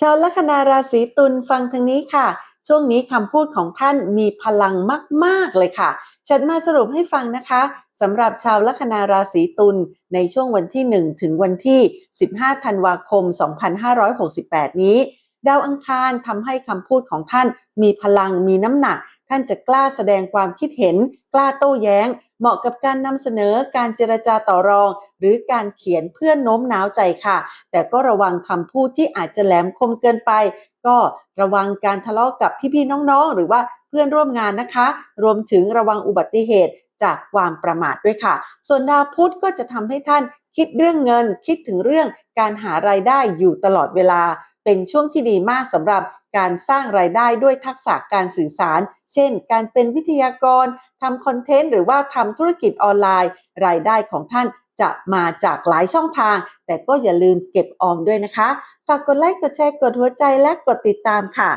ชาวลัคนาราศีตุลฟังทางนี้ค่ะ ช่วงนี้คำพูดของท่านมีพลังมากๆเลยค่ะ ฉันมาสรุปให้ฟังนะคะสำหรับชาวลัคนาราศีตุลในช่วงวันที่ 1 ถึงวันที่ 15 ธันวาคม 2568 นี้ ดาวอังคารทำให้คำพูดของท่านมีพลังมีน้ำหนัก ท่านจะกล้าแสดงความคิดเห็น กล้าโต้แย้ง เหมาะกับการนำเสนอการเจรจาต่อรอง หรือการเขียนเพื่อโน้มน้าวใจค่ะ แต่ก็ระวังคำพูดที่อาจจะแหลมคมเกินไป ก็ระวังการทะเลาะกับพี่ๆน้องๆ หรือว่าเพื่อนร่วมงานนะคะ รวมถึงระวังอุบัติเหตุจากความประมาทด้วยค่ะ ส่วนดาวพุธก็จะทำให้ท่านคิดเรื่องเงิน คิดถึงเรื่องการหารายได้อยู่ตลอดเวลา เป็นช่วงที่ดีมากสำหรับการสร้างรายได้ด้วยทักษะการสื่อสาร เช่น การเป็นวิทยากรทำคอนเทนต์หรือว่าทำธุรกิจออนไลน์ รายได้ของท่าน จะมาจากหลายช่องทาง แต่ก็อย่าลืมเก็บออมด้วยนะคะ ฝากกดไลค์กดแชร์กดหัวใจและกดติดตามค่ะ